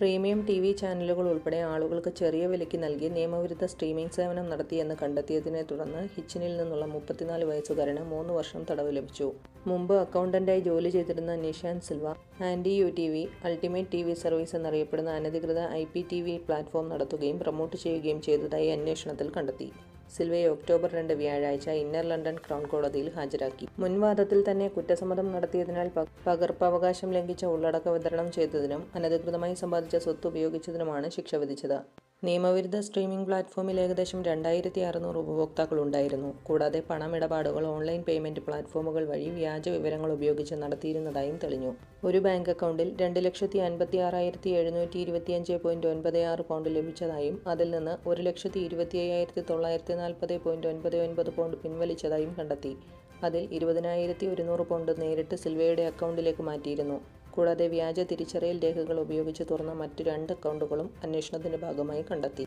Premium T V ചാനലുകൾ ഉൾപ്പെടെ ആളുകൾക്ക് ചെറിയ വിലയ്ക്ക് നൽകി നിയമവിരുദ്ധ സ്ട്രീമിംഗ് സേവനം നടത്തിയെന്ന് കണ്ടെത്തിയതിനെ തുടർന്ന് ഹിച്ചിനിൽ നിന്നുള്ള മുപ്പത്തിനാല് വയസ്സുകാരന് മൂന്ന് വർഷം തടവ് ലഭിച്ചു. മുമ്പ് അക്കൗണ്ടന്റായി ജോലി ചെയ്തിരുന്ന Nishan Silva Andy U T V ultimate T V service എന്നറിയപ്പെടുന്ന അനധികൃത I P T V platform നടത്തുകയും പ്രൊമോട്ട് ചെയ്യുകയും ചെയ്തതായി അന്വേഷണത്തിൽ കണ്ടെത്തി. സിൽവയെ ഒക്ടോബർ രണ്ട് വ്യാഴാഴ്ച ഇന്നർ ലണ്ടൻ ക്രൗൺ കോടതിയിൽ ഹാജരാക്കി. മുൻവാദത്തിൽ തന്നെ കുറ്റസമ്മതം നടത്തിയതിനാൽ പകർപ്പവകാശം ലംഘിച്ച ഉള്ളടക്ക വിതരണം ചെയ്തതിനും അനധികൃതമായി സമ്പാദിച്ച സ്വത്ത് ഉപയോഗിച്ചതിനുമാണ് ശിക്ഷ വിധിച്ചത്. നിയമവിരുദ്ധ സ്ട്രീമിംഗ് പ്ലാറ്റ്ഫോമിൽ ഏകദേശം രണ്ടായിരത്തി അറുന്നൂറ് ഉപഭോക്താക്കൾ ഉണ്ടായിരുന്നു കൂടാതെ പണമിടപാടുകൾ ഓൺലൈൻ പേയ്മെന്റ് പ്ലാറ്റ്ഫോമുകൾ വഴി വ്യാജ വിവരങ്ങൾ ഉപയോഗിച്ച് നടത്തിയിരുന്നതായും തെളിഞ്ഞു. ഒരു ബാങ്ക് അക്കൗണ്ടിൽ രണ്ട് ലക്ഷത്തി അൻപത്തി ആറായിരത്തി എഴുന്നൂറ്റി ഇരുപത്തിയഞ്ച് പോയിന്റ് ഒൻപത് ആറ് പൗണ്ട് ലഭിച്ചതായും അതിൽ നിന്ന് ഒരു ലക്ഷത്തി ഇരുപത്തി അയ്യായിരത്തി തൊള്ളായിരത്തി നാൽപ്പത് പോയിന്റ് ഒൻപത് ഒൻപത് പൗണ്ട് പിൻവലിച്ചതായും കണ്ടെത്തി. അതിൽ ഇരുപതിനായിരത്തി ഒരുന്നൂറ് പൗണ്ട് നേരിട്ട് സിൽവയുടെ അക്കൗണ്ടിലേക്ക് മാറ്റിയിരുന്നു. കൂടാതെ വ്യാജ തിരിച്ചറിയൽ രേഖകൾ ഉപയോഗിച്ച് തുറന്ന മറ്റു രണ്ട് അക്കൗണ്ടുകളും അന്വേഷണത്തിന്റെ ഭാഗമായി കണ്ടെത്തി.